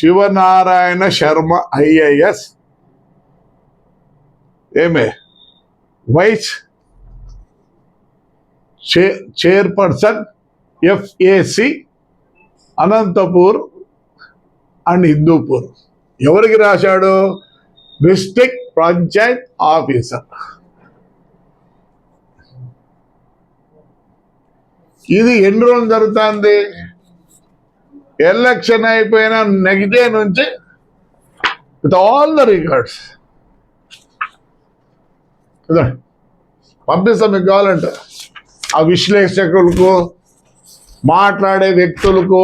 Sivanarayana Sharma IAS. ఏమే? Vice chairperson FAC Anantapur and Hindupur. ఎవరికి రాశాడు? District panchayat officer. ఇది ఎన్ని రోజులు జరుగుతుంది? ఎలక్షన్ అయిపోయిన నెక్స్ట్ డే నుంచి విత్ ఆల్ ద రికార్డ్స్ పంపిస్తాం మీకు కావాలంటే. ఆ విశ్లేషకులకు మాట్లాడే వ్యక్తులకు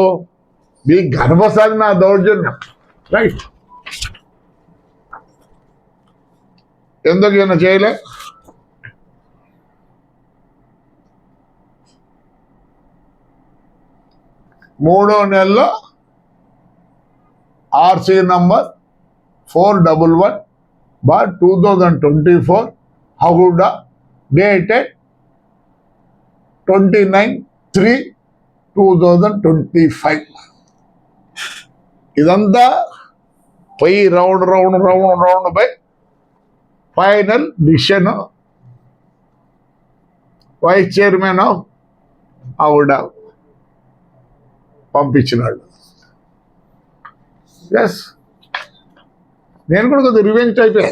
మీ గర్భసారి నా దౌర్జన్యం. రైట్ ఎందుకు ఈయన చేయలే? మూడో నెలలో RC number four double one bar two thousand twenty four హగుడా dated twenty nine three two thousand twenty five. ఇదంతా పై round round round round pi final decision vice chairman of ఆవిడ పంపించినాడు. ఎస్ నేను కూడా కొద్దిగా రివెంజ్ అయిపోయా.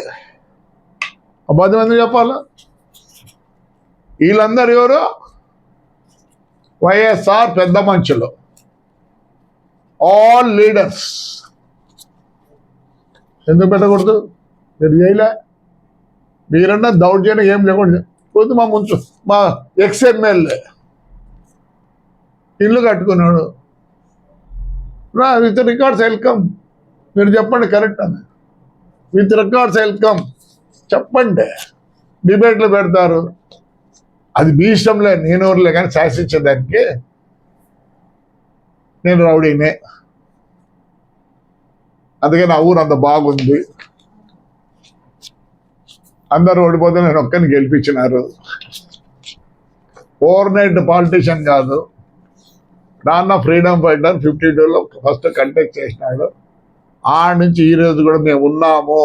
అబద్ధం ఎందుకు చెప్పాలా? వీళ్ళందరూ ఎవరు? వైఎస్ఆర్ పెద్ద మనుషులు ఆల్ లీడర్స్ ఎందుకు పెట్టకూడదు? మీరు చేయలే. మీరన్నా దౌర్జన్యం ఏం లేకుండా కొద్ది మా ముంచు మా ఎక్స్ఎమ్మెల్యే ఇల్లు కట్టుకున్నాడు. విత్ రికార్డ్స్ వెల్కమ్ మీరు చెప్పండి కరెక్ట్ అని విత్ రికార్డ్స్ వెల్కమ్ చెప్పండి. డిబేట్లు పెడతారు. అది మీ ఇష్టంలే నేను ఊర్లే కానీ శాసించేదానికి నేను రౌడీనే. అందుకే నా ఊరు అంత బాగుంది. అందరు ఓడిపోతే నేను ఒక్కరిని గెలిపించినారు. ఓవర్ నైట్ పాలిటీషియన్ కాదు. నాన్న ఫ్రీడమ్ ఫైటర్ ఫిఫ్టీ టూలో ఫస్ట్ కంటెక్ట్ చేసినాడు. ఆ నుంచి ఈరోజు కూడా మేము ఉన్నాము.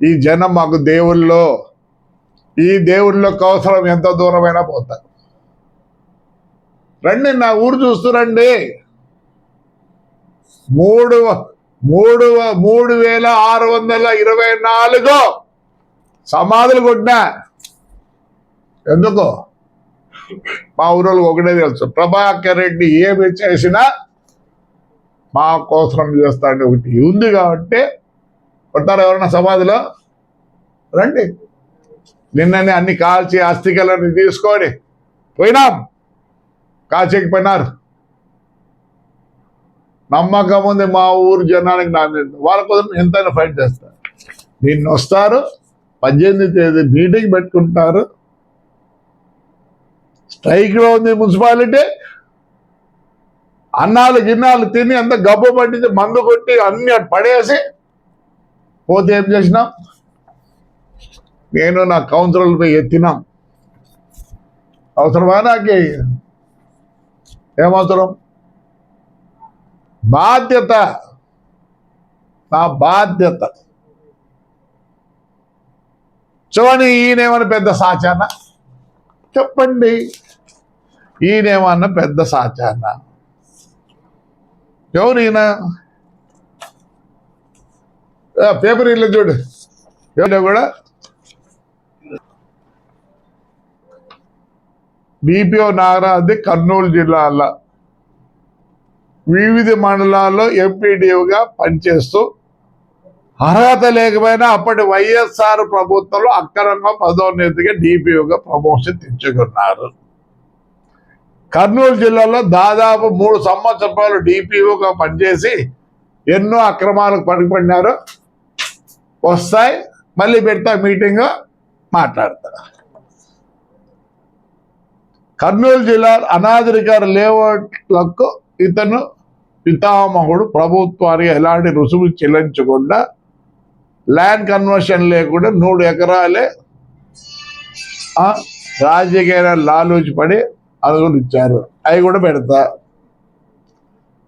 ఈ జనం మాకు దేవుళ్ళు. ఈ దేవుళ్ళకి అవసరం ఎంత దూరమైనా పోతారు రండి నా ఊరు చూస్తురండి మూడు మూడు మూడు వేల ఆరు వందల ఇరవై నాలుగు సమాధులు కొట్టినా. ఎందుకు? మా ఊరోళ్ళకి ఒకటే తెలుసు. ప్రభాకర్ రెడ్డి ఏమి చేసినా మా కోసం చేస్తాడు ఒకటి ఉంది కాబట్టి కొట్టారు ఎవరన్నా సమాధిలో? రండి. నిన్ననే అన్ని కాల్చి అస్థికలన్నీ తీసుకొని పోయినాం. కాల్చేకపోయినారు నమ్మకం ఉంది మా ఊరు జనానికి నా మీద. వాళ్ళ కోసం ఎంతైనా ఫైట్ చేస్తారు. నిన్న వస్తారు పద్దెనిమిది తేదీ మీటింగ్ పెట్టుకుంటారు. స్ట్రైక్లో ఉంది మున్సిపాలిటీ. అన్నాలు గిన్నాలు తిని అంత గబ్బు పట్టించి మందు కొట్టి అన్ని అటు పడేసి పోతే ఏం చేసినాం? నేను నా కౌన్సిలర్పై ఎత్తినాం. అవసరమా నాకి? ఏమవసరం? బాధ్యత. నా బాధ్యత. చూడండి ఈయనేమని పెద్ద సాచాన? చెప్పండి. ఈయనేమన్నా పెద్ద సాచాన ఎవరు ఈయన? పేపర్ ఇల్లు చూడు. ఎవరో కూడా? డిపిఓ నాగరాజు కర్నూలు జిల్లాలో. వివిధ మండలాల్లో ఎంపీడీఓగా పనిచేస్తూ అర్హత లేకపోయినా అప్పటి వైఎస్ఆర్ ప్రభుత్వంలో అక్రమంగా పదోన్నతిగా డిపిఓగా ప్రమోషన్ తెచ్చుకున్నారు. కర్నూలు జిల్లాలో దాదాపు మూడు సంవత్సరాలు డిపిఓగా పనిచేసి ఎన్నో అక్రమాలకు పడిపడినారు వస్తాయి మళ్ళీ పెడతా మీటింగ్ మాట్లాడతా కర్నూలు జిల్లా అనాధికార లేఅవుట్లకు ఇతను పితామహుడు ప్రభుత్వానికి ఎలాంటి రుసుము చెల్లించకుండా ల్యాండ్ కన్వర్షన్ లేకుండా నూడు ఎకరాలే రాజకీయ లాలూచి పడి అదుగులు ఇచ్చారు. అవి కూడా పెడతా.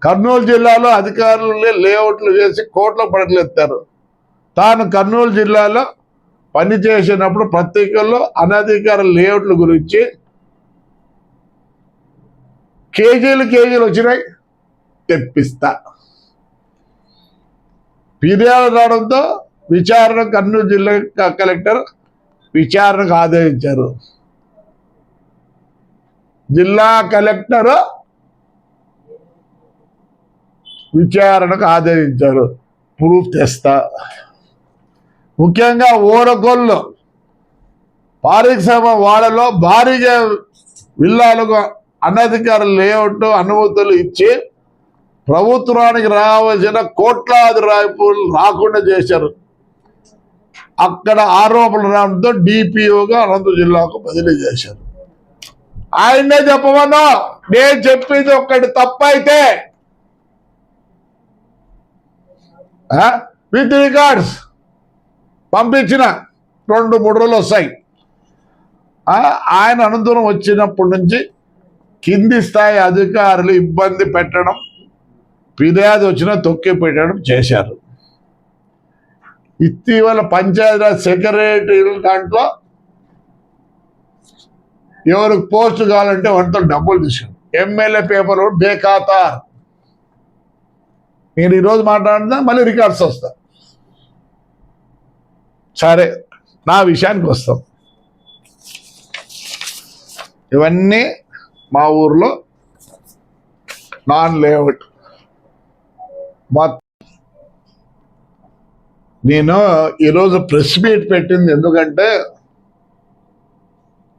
కర్నూలు జిల్లాలో అధికారులు లేఅవుట్లు వేసి కోట్ల పడకలు ఎత్తారు. తాను కర్నూలు జిల్లాలో పని చేసినప్పుడు పత్రికల్లో అనధికార లేఅవుట్ల గురించి కేజీలు కేజీలు వచ్చినాయి తెప్పిస్తా. ఫిర్యాదు రావడంతో విచారణ కర్నూలు జిల్లా కలెక్టర్ విచారణకు ఆదేశించారు. జిల్లా కలెక్టర్ విచారణకు ఆదేశించారు. ప్రూఫ్ తెస్తా. ముఖ్యంగా ఓరకొల్లు పారిశ్రమ వాడలో భారీగా విల్లాలకు అనధికార లేఅవుట్ అనుమతులు ఇచ్చి ప్రభుత్వానికి రావాల్సిన కోట్లాది రాయిపులు రాకుండా చేశారు. అక్కడ ఆరోపణలు రావడంతో డిపిఓగా అనంతపురం జిల్లాకు బదిలీ చేశారు. ఆయనే చెప్పమన్నా నేను చెప్పేది ఒక్కటి తప్పైతే విత్ రికార్డ్స్ పంపించిన రెండు మూడు రోజులు వస్తాయి ఆయన అనంతరం వచ్చినప్పటి నుంచి కింది స్థాయి అధికారులు ఇబ్బంది పెట్టడం ఫిర్యాదు వచ్చినా తొక్కి పెట్టడం చేశారు. ఇటీవల పంచాయతీరాజ్ సెక్రటరీ దాంట్లో ఎవరికి పోస్ట్ కావాలంటే వాటితో డబ్బులు తీసుకుని ఎమ్మెల్యే పేపర్ బేఖాతా నేను ఈరోజు మాట్లాడినా మళ్ళీ రికార్డ్స్ వస్తా సరే నా విషయానికి వస్తాం. ఇవన్నీ మా ఊర్లో నాన్ లేఅవుట్. మొత్తం నేను ఈరోజు ప్రెస్ మీట్ పెట్టింది ఎందుకంటే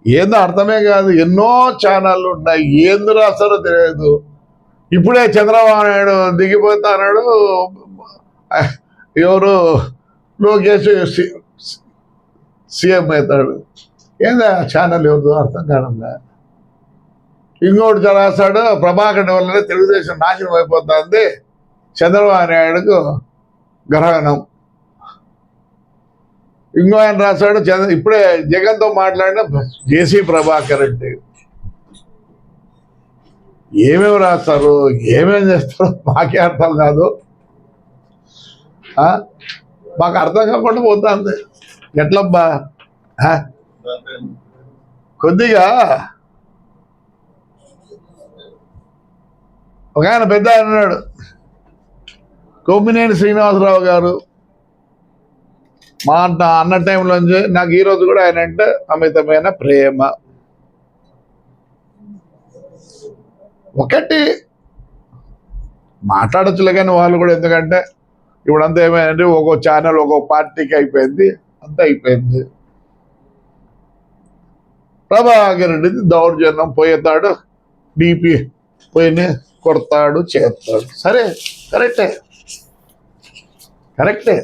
ఏందో అర్థమే కాదు ఎన్నో ఛానళ్ళు ఉన్నాయి ఏందో రాస్తారో తెలియదు. ఇప్పుడే చంద్రబాబు నాయుడు దిగిపోతాడు ఎవరు? లోకేష్ సీఎం అవుతాడు. ఏందా ఛానల్ ఎవరు అర్థం కావడంలే ఇంకోటి రాస్తాడు ప్రభాకర్ వల్లనే తెలుగుదేశం నాశనం అయిపోతుంది. చంద్రబాబు నాయుడుకు గ్రహణం. ఇంకో ఆయన రాశాడు చంద్ర ఇప్పుడే జగన్తో మాట్లాడిన జేసీ ప్రభాకర్ అంటే ఏమేమి రాస్తారు ఏమేమి చేస్తారో మాకే అర్థం కాదు. ఆ? మాకు అర్థం కాకుండా పోతుంది. ఎట్లబ్బా? కొద్దిగా. ఒక ఆయన పెద్ద ఆయన ఉన్నాడు. కొమ్మినేని శ్రీనివాసరావు గారు. మా అన్న అన్న టైంలో నాకు ఈ రోజు కూడా ఆయన అంటే అమితమైన ప్రేమ. ఒకటి మాట్లాడచ్చులే కానీ వాళ్ళు కూడా ఎందుకంటే ఇప్పుడు అంతా ఏమైందంటే ఒక్కో ఛానల్ ఒక్కో పార్టీకి అయిపోయింది అంతా అయిపోయింది. ప్రభాకర్ రెడ్డిది దౌర్జన్యం పోయేతాడు డిపి పోయిన కొడతాడు చేస్తాడు. సరే కరెక్టే. కరెక్టే.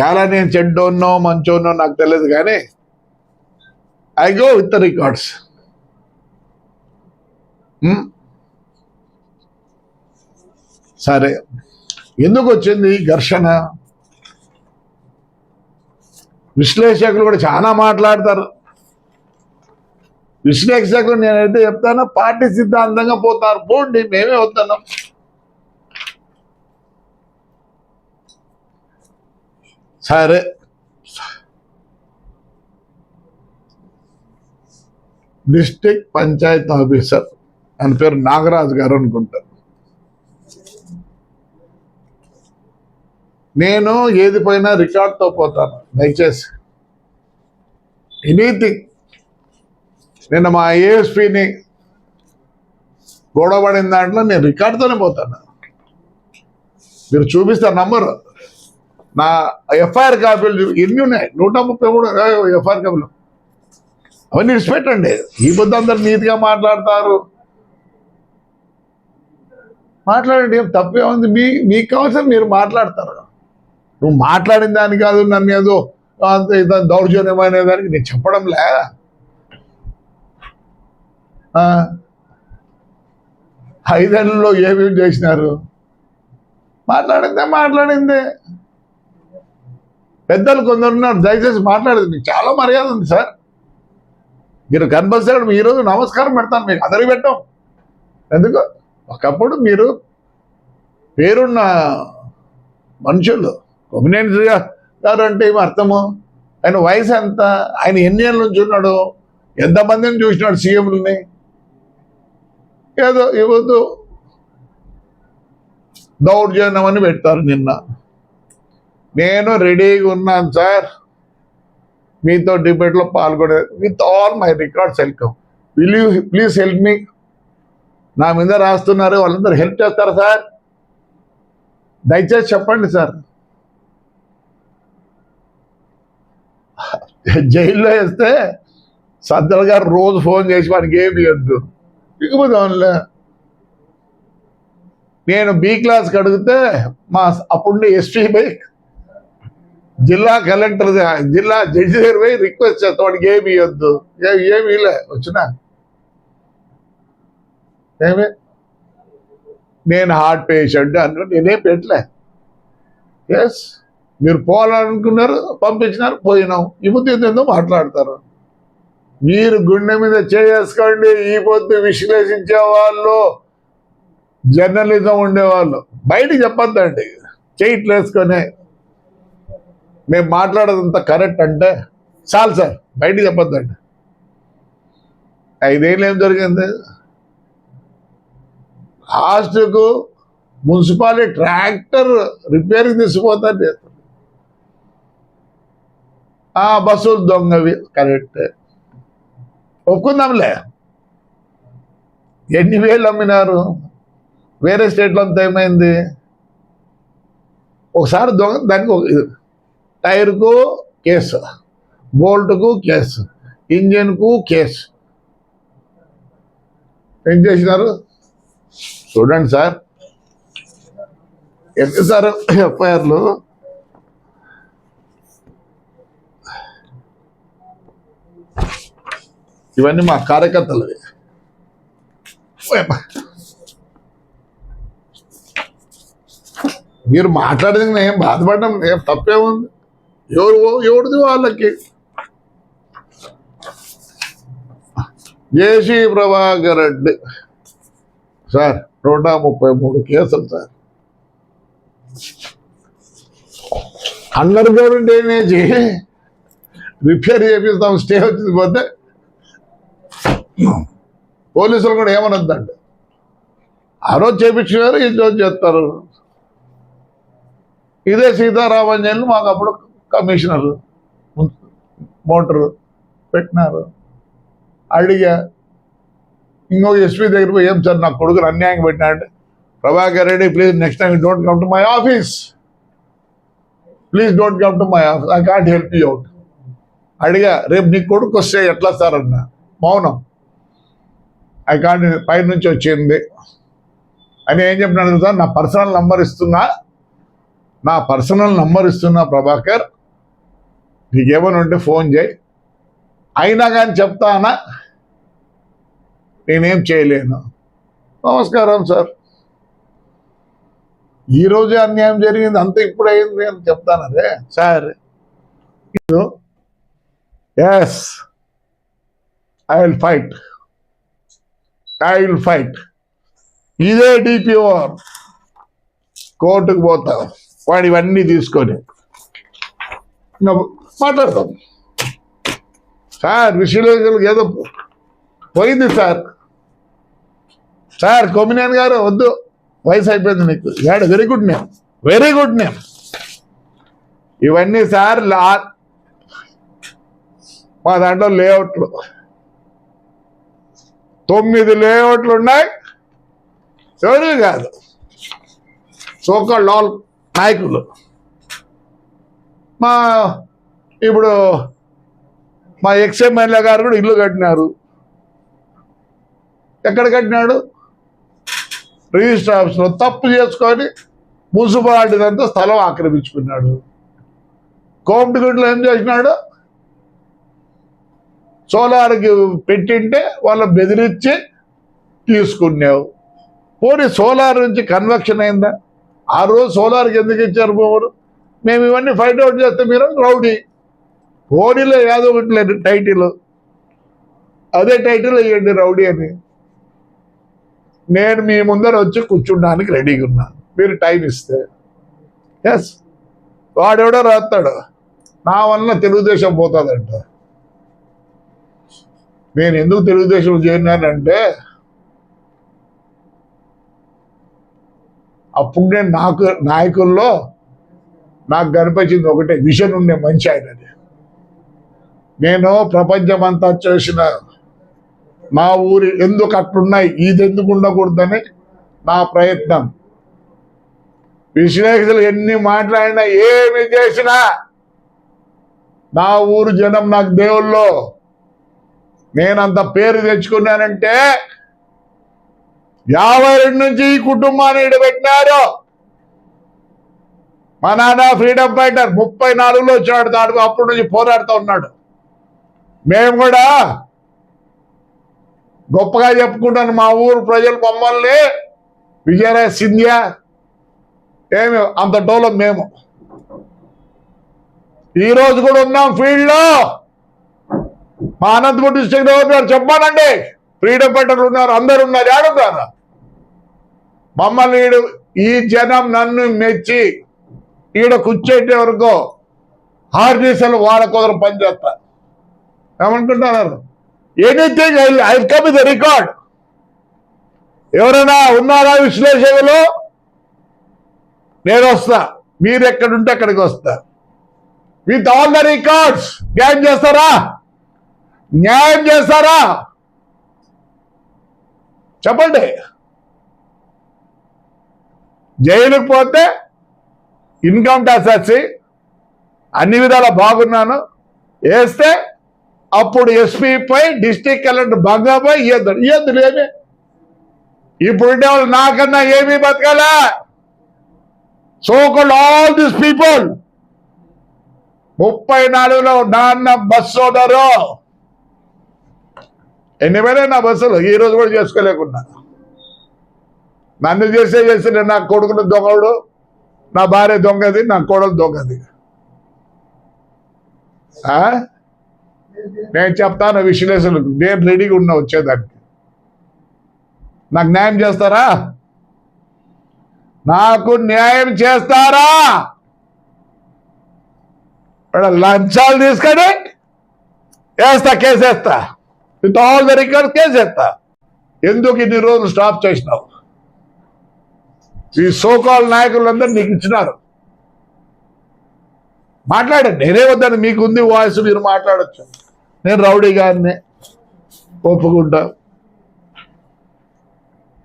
చాలా నేను చెడ్డోన్నో మంచోన్నో నాకు తెలియదు కానీ I go with the records సరే. ఎందుకు వచ్చింది ఘర్షణ? విశ్లేషకులు కూడా చాలా మాట్లాడతారు. విశ్లేషకులు నేనైతే చెప్తాను పార్టీ సిద్ధాంతంగా పోతారు. పోండి మేమే వస్తున్నాం సరే. District panchayat officer. అని పేరు నాగరాజు గారు అనుకుంటారు నేను ఏది పోయినా రికార్డ్తో పోతాను దయచేసి. ఎనీథింగ్. నిన్న మా ఏఎస్పిని గొడవపడిన దాంట్లో నేను రికార్డ్తోనే పోతాను. మీరు చూపిస్తారు నంబరు. నా ఎఫ్ఐఆర్ కాపీలు ఎన్ని ఉన్నాయి నూట ముప్పై మూడు ఎఫ్ఐఆర్ కాపీలు అవన్నీ విడిచిపెట్టండి ఈ బుద్ధి అందరు నీతిగా మాట్లాడతారు. మాట్లాడండి ఏం తప్పే ఉంది మీ మీకు కావాల్సిన మీరు మాట్లాడతారు. నువ్వు మాట్లాడిన దాని కాదు నన్ను ఏదో అంత ఇంత దౌర్జన్యమైన దానికి నేను చెప్పడం లే. ఐదేళ్ళలో ఏమేమి చేసినారు? మాట్లాడిందే మాట్లాడిందే. పెద్దలు కొందరు ఉన్నారు దయచేసి మాట్లాడదు మీకు చాలా మర్యాద ఉంది సార్. మీరు కనిపిస్తాడు ఈరోజు నమస్కారం పెడతాను మీకు అందరికి పెట్టాం. ఎందుకు? ఒకప్పుడు మీరు పేరున్న మనుషులు కొమ్మినేని గారు అంటే ఏమి అర్థము? ఆయన వయసు ఎంత? ఆయన ఎన్ని ఏళ్ళ నుంచి ఉన్నాడు? ఎంతమందిని చూసినాడు సీఎంలని? ఏదో ఇవ్వద్దు దౌర్జన్యం అని పెడతారు నిన్న. నేను రెడీగా ఉన్నాను సార్ మీతో డిబేట్లో పాల్గొనే with all my records welcome will you please help me నా మీద రాస్తున్నారు వాళ్ళందరూ హెల్ప్ చేస్తారు సార్ దయచేసి చెప్పండి సార్ జైల్లో వేస్తే సద్దల్ గారు రోజు ఫోన్ చేసి వానికి ఏమి ఇవ్వద్దు ఇకపోతే నేను బి క్లాస్కి అడిగితే మా అప్పుడు ఎస్పీ బైక్ జిల్లా కలెక్టర్ జిల్లా జడ్జి దగ్గర పోయి రిక్వెస్ట్ చేస్తా. వాడికి ఏమి ఇవ్వద్దు. ఏమి ఇలే వచ్చినా? ఏమి? నేను హార్ట్ పేషెంట్ అన్న నేనేం పెట్టలే. ఎస్ మీరు పోవాలనుకున్నారు పంపించినారు పోయినాం. ఈ పొద్దు ఏందో మాట్లాడతారు. మీరు గుండె మీద చేసుకోండి ఈ పొద్దు విశ్లేషించే వాళ్ళు జర్నలిజం ఉండేవాళ్ళు. బయట చెప్పొద్దండి. చెయ్యిట్లు వేసుకొని మేము మాట్లాడేదంతా కరెక్ట్ అంటే చాలు సార్ బయటికి చెప్పొద్దండి. ఐదేళ్ళు ఏం జరిగింది? లాస్ట్కు మున్సిపాలిటీ ట్రాక్టర్ రిపేరింగ్ తీసుకుపోతారు చేస్తారు. ఆ బస్సులు దొంగవి కరెక్ట్ ఒప్పుకుందాంలే. ఎన్ని వేలు అమ్మినారు? వేరే స్టేట్లో అంతా ఏమైంది? ఒకసారి దొంగ దానికి ఇది. టైర్కు కేసు బోల్ట్కు కేసు ఇంజిన్కు కేసు. ఏం చేసినారు? చూడండి సార్. ఎంత సార్ ఎఫ్ఐఆర్లు? ఇవన్నీ మా కార్యకర్తలవి. మీరు మాట్లాడేది నేను ఏం బాధపడడం ఏం తప్పే ఉంది. ఎవరు ఎవరిది వాళ్ళకి? జేసీ ప్రభాకర్ రెడ్డి. సార్ నూట ముప్పై మూడు కేసులు sir. Underground drainage repair చేపిస్తాం స్టే వచ్చింది పోతే పోలీసులు కూడా ఏమనొద్దండి. ఆ రోజు చేపించారు ఈ రోజు చేస్తారు. ఇదే సీతారామంజన్లు మాకు అప్పుడు కమిషనర్ మోటారు పెట్టినారు. అడిగా ఇంకొక ఎస్పీ దగ్గర పోయి ఏం సార్ నా కొడుకుని అన్యాయం పెట్టినాడు Prabhakar Reddy please next time don't come to my office please don't come to my office I can't help you out అడిగా రేపు నీ కొడుకు వస్తే ఎట్లా సార్? అన్న. మౌనం. ఐ కాంట్ పై నుంచి వచ్చింది. అని ఏం చెప్పినాడు సార్ నా పర్సనల్ నంబర్ ఇస్తున్నా. నా పర్సనల్ నంబర్ ఇస్తున్నా ప్రభాకర్. నీకేమైనా ఉంటే ఫోన్ చేయి. అయినా కానీ చెప్తానా నేనేం చేయలేను. నమస్కారం సార్. ఈ రోజే అన్యాయం జరిగింది అంత ఇప్పుడు అయింది అని చెప్తాను అదే. Sir. Yes I will fight I will fight ఇదే డిపిఓ కోర్టుకు పోతాం. వాడు ఇవన్నీ తీసుకొని. మాట్లాడతాం. సార్ విశ్వలేఖలకు ఏదో పోయింది సార్. సార్ కొమ్మినేని గారు వద్దు. వయసు అయిపోయింది నీకు. Add very good name very good name ఇవన్నీ సార్ లా మా దాంట్లో లేఅవుట్లు. తొమ్మిది ఉన్నాయి. ఎవరు కాదు. సోకా లాల్ నాయకులు. మా ఇప్పుడు మా ఎక్స్ ఎమ్మెల్యే గారు కూడా ఇల్లు కట్టినారు. ఎక్కడ కట్టినాడు? రిజిస్టర్ ఆఫీస్లో. తప్పు చేసుకొని మున్సిపాలిటీ అంతా స్థలం ఆక్రమించుకున్నాడు. కోమటిగుంట్లో ఏం చేసినాడు? సోలార్కి పెట్టింటే వాళ్ళ బెదిరించి తీసుకున్నావు. పోనీ సోలార్ నుంచి కన్వెక్షన్ అయిందా? ఆ రోజు సోలార్కి ఎందుకు ఇచ్చారు పోవరు మేము ఇవన్నీ ఫైండ్ అవుట్ చేస్తే మీరు రౌడీ. పోనీలో ఏదో ఒకటి లేదు టైటిల్. అదే టైటిల్ ఇవ్వండి రౌడీ అని. నేను మీ ముందర వచ్చి కూర్చుండడానికి రెడీగా ఉన్నా. మీరు టైం ఇస్తే. ఎస్ వాడెవడో రాస్తాడు నా వలన తెలుగుదేశం పోతుందంట. నేను ఎందుకు తెలుగుదేశం చేరినానంటే అప్పుడు నేను నాకు నాయకుల్లో నాకు కనిపించింది ఒకటే విషన్ ఉండే మంచి ఆయనది. నేను ప్రపంచమంతా చేసిన మా ఊరి ఎందుకు అట్లున్నాయి ఇది ఎందుకు ఉండకూడదని నా ప్రయత్నం. విశ్లేషకులు ఎన్ని మాట్లాడినా ఏమి చేసినా నా ఊరు జనం నాకు దేవుల్లో. నేనంత పేరు తెచ్చుకున్నానంటే యాభై రెండు నుంచి ఈ కుటుంబాన్ని ఇడబెట్టినారు మా నాన్న ఫ్రీడమ్ ఫైటర్ ముప్పై నాలుగులో వచ్చాడు. దాడు అప్పటి నుంచి పోరాడుతూ ఉన్నాడు. మేము కూడా గొప్పగా చెప్పుకుంటాను మా ఊరు ప్రజలు మమ్మల్ని. విజయరాయ సింధ్యా. ఏమి అంత డెవలప్ మేము. ఈరోజు కూడా ఉన్నాం ఫీల్డ్లో. మా అనంతపురం డిస్ట్రిక్ట్ గవర్నర్ చెప్పానండి ఫ్రీడమ్ ఫైటర్లు ఉన్నారు అందరు ఉన్నారు ఏడున్నారు మమ్మల్ని ఈడు ఈ జనం నన్ను మెచ్చి ఈడ కూర్చోటే వరకు హార్డీసలు వాళ్ళ కుదరం పనిచేస్తా ఏమనుకుంటున్నారు anything I come the record ఎవరైనా ఉన్నారా విశ్లేషకులు? నేను వస్తా. మీరు ఎక్కడుంటే అక్కడికి వస్తా. విత్ ఆల్ ద రికార్డ్స్ న్యాయం చేస్తారా? న్యాయం చేస్తారా? చెప్పండి. జైలుకు పోతే ఇన్కమ్ ట్యాక్స్ వచ్చి అన్ని విధాలా బాగున్నాను. వేస్తే అప్పుడు ఎస్పీపై డిస్టిక్ కలెక్టర్ బంగాపై ఇయ్యద్దు. ఇయ్యద్దు లేమే ఇప్పుడు వాళ్ళు నాకన్నా ఏమీ బతకాలా? సోకల్ ఆల్ దిస్ పీపుల్ ముప్పై నాలుగులో నాన్న బస్ ఓనరు ఎన్ని వేలే నా బస్సులు ఈ రోజు కూడా చేసుకోలేకున్నా. నన్ను చేసే చేసిన నా కొడుకును దొంగడు. నా భార్య దొంగది నా కోడలు దొంగది. నేను చెప్తాను విశ్లేషణకు నేను రెడీగా ఉన్నా వచ్చేదానికి. నాకు న్యాయం చేస్తారా? నాకు న్యాయం చేస్తారా? లంచాలు తీసుకొని వేస్తా కేసేస్తా విత్ ఆల్ ద రికార్డ్ కేసేస్తా ఎందుకు ఇన్ని రోజులు స్టాప్ చేసినావు? ఈ సోకాల్ నాయకులందరూ నీకు ఇచ్చినారు. మాట్లాడండి. నేనే వద్దాను మీకు ఉంది వాయిస్ మీరు మాట్లాడచ్చు. నేను రౌడీ గారిని ఒప్పుకుంటా.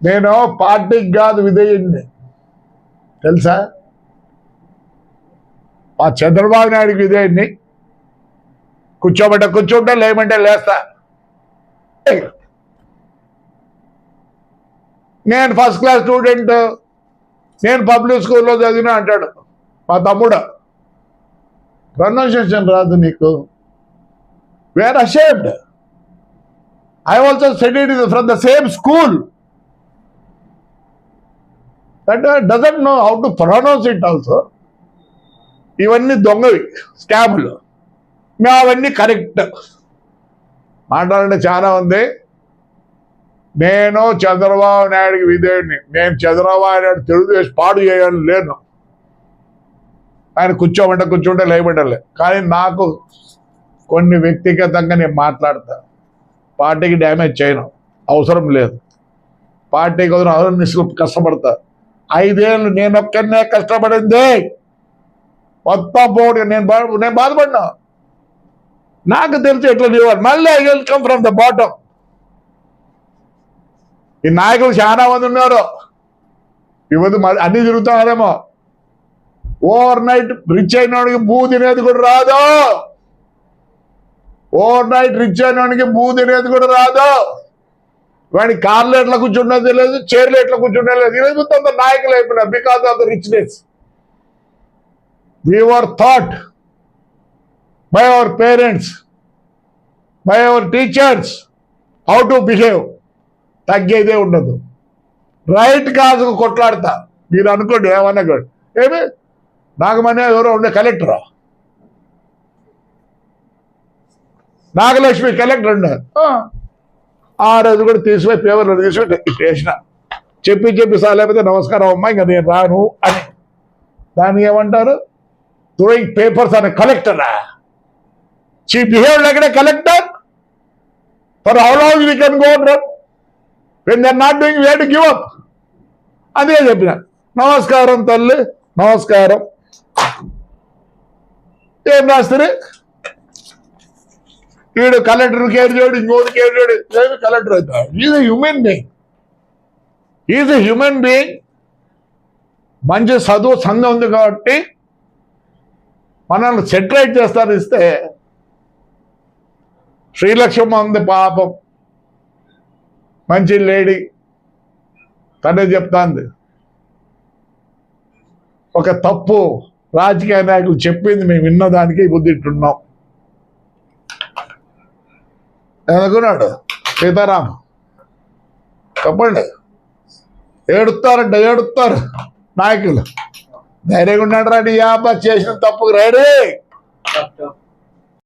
నేను పార్టీకి కాదు విధేయుడిని తెలుసా? మా చంద్రబాబు నాయుడికి విధేయుడిని కూర్చోబెట్ట కూర్చుంటా లేమంటే లేస్తా. నేను ఫస్ట్ క్లాస్ స్టూడెంట్ నేను పబ్లిక్ స్కూల్లో చదివినా అంటాడు మా తమ్ముడు. ప్రొనౌన్సియేషన్ రాదు నీకు. Where ashamed I also studied from the same school that doesn't know how to pronounce it also ఇవన్నీ దొంగవి స్కాములు మేము అవన్నీ కరెక్ట్ మాట్లాడండి చాలా ఉంది. నేను చంద్రబాబు నాయుడికి విధేయుడిని. నేను చంద్రబాబు నాయుడు తెలుగుదేశం పాడు చేయని లేను. ఆయన కూర్చోమంటే కూర్చుంటే లేబడలే కానీ నాకు కొన్ని వ్యక్తిగతంగా నేను మాట్లాడతా. పార్టీకి డ్యామేజ్ చేయను. అవసరం లేదు. పార్టీ కోసం అవసరం కష్టపడతా. ఐదేళ్ళు నేను ఒక్కనే కష్టపడింది. మొత్తం పోటీ నేను నేను బాధపడినా. నాకు తెలిసి ఎట్లా ఇవ్వాలి మళ్ళీ I will come from the bottom ఈ నాయకులు చాలా మంది ఉన్నారు. ఇవ్వదు మళ్ళీ అన్ని తిరుగుతున్నారేమో. ఓవర్ నైట్ రిచ్ అయినోడికి భూ తినేది కూడా రాదు. ఓవర్ నైట్ రిచ్ అయినోడికి భూ తినేది కూడా రాదు. వాడి కార్లు ఎట్లా కూర్చుండో లేదు చైర్లు ఎట్లా కూర్చుండో లేదు ఈరోజు మొత్తం నాయకులు అయిపోయినా because of the richness we taught by by parents by by teachers teachers, how behave తగ్గేదే ఉండదు. రైట్ కాజుకు కొట్లాడతా. మీరు అనుకోండి ఏమన్నా కూడా ఏమి? నాగమనే ఎవరో ఉండే కలెక్టరా నాగలక్ష్మి కలెక్టర్ ఉన్నారు ఆ. రోజు కూడా తీసిపోయి పేపర్లో ఇట్లా వేసిన చెప్పి చెప్పి సాలేకపోతే నమస్కారం అమ్మా ఇంకా నేను రాను అని. దాన్ని ఏమంటారు? థ్రోయింగ్ పేపర్స్ అనే కలెక్టరా she behave like collector for how long we can go run when they're not doing we to give up అదే చెప్పిన. నమస్కారం తల్లి నమస్కారం. ఏం రాస్తారు? వీడు కలెక్టర్ కేర్ చేయడు ఇంకోటి కేర్ చేయడు. కలెక్టర్ అవుతాడు is a human being is a human being మంచి చదువు సంఘం ఉంది కాబట్టి మనల్ని సెటిలైట్ చేస్తారు ఇస్తే శ్రీలక్ష్మ ఉంది పాపం. మంచి లేడీ తనే చెప్తాంది. ఒక తప్పు రాజకీయ నాయకులు చెప్పింది మేము విన్నదానికి బుద్ధిట్టున్నాం అనుకున్నాడు సీతారాం చెప్పండి. ఏడుస్తారంట ఏడుస్తారు నాయకులు. ధైర్యంగా ఉన్నాడు రా నీ యాప చేసిన తప్పుకు రైడే.